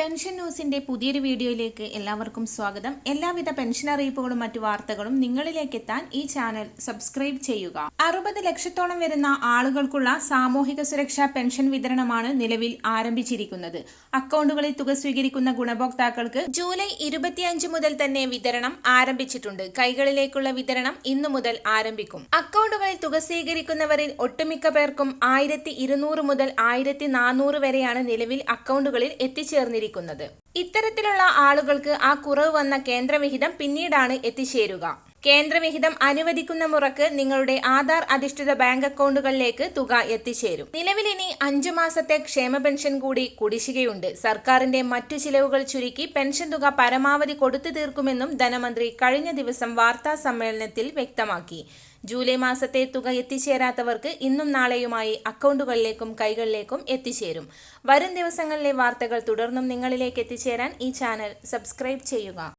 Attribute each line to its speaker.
Speaker 1: Pension ന്യൂസിന്റെ പുതിയൊരു വീഡിയോയിലേക്ക് എല്ലാവർക്കും സ്വാഗതം. എല്ലാവിധ പെൻഷൻ അറിയിപ്പുകളും മറ്റു വാർത്തകളും നിങ്ങളിലേക്ക് എത്താൻ ഈ ചാനൽ സബ്സ്ക്രൈബ് ചെയ്യുക. അറുപത് ലക്ഷത്തോളം വരുന്ന ആളുകൾക്കുള്ള സാമൂഹിക സുരക്ഷാ പെൻഷൻ വിതരണമാണ് നിലവിൽ ആരംഭിച്ചിരിക്കുന്നത്. അക്കൗണ്ടുകളിൽ തുക സ്വീകരിക്കുന്ന ഗുണഭോക്താക്കൾക്ക് ജൂലൈ ഇരുപത്തിയഞ്ച് മുതൽ തന്നെ വിതരണം ആരംഭിച്ചിട്ടുണ്ട്. കൈകളിലേക്കുള്ള വിതരണം ഇന്നു മുതൽ ആരംഭിക്കും. അക്കൗണ്ടുകളിൽ തുക സ്വീകരിക്കുന്നവരിൽ ഒട്ടുമിക്ക പേർക്കും ആയിരത്തി മുതൽ ആയിരത്തി വരെയാണ് നിലവിൽ അക്കൗണ്ടുകളിൽ എത്തിച്ചേർന്നിരിക്കുന്നത്. ഇത്തരത്തിലുള്ള ആളുകൾക്ക് ആ കുറവ് വന്ന കേന്ദ്രവിഹിതം പിന്നീടാണ് എത്തിച്ചേരുക. കേന്ദ്രവിഹിതം അനുവദിക്കുന്ന മുറക്ക് നിങ്ങളുടെ ആധാർ അധിഷ്ഠിത ബാങ്ക് അക്കൗണ്ടുകളിലേക്ക് തുക എത്തിച്ചേരും. നിലവിൽ ഇനി അഞ്ചു മാസത്തെ ക്ഷേമ പെൻഷൻ കൂടി കുടിശ്ശികയുണ്ട്. സർക്കാരിന്റെ മറ്റു ചിലവുകൾ ചുരുക്കി പെൻഷൻ തുക പരമാവധി കൊടുത്തു തീർക്കുമെന്നും ധനമന്ത്രി കഴിഞ്ഞ ദിവസം വാർത്താ സമ്മേളനത്തിൽ വ്യക്തമാക്കി. ജൂലൈ മാസത്തെ തുക എത്തിച്ചേരാത്തവർക്ക് ഇന്നും നാളെയുമായി അക്കൗണ്ടുകളിലേക്കും കൈകളിലേക്കും എത്തിച്ചേരും. വരും ദിവസങ്ങളിലെ വാർത്തകൾ തുടർന്നും നിങ്ങളിലേക്ക് എത്തിച്ചേരാൻ ഈ ചാനൽ സബ്സ്ക്രൈബ് ചെയ്യുക.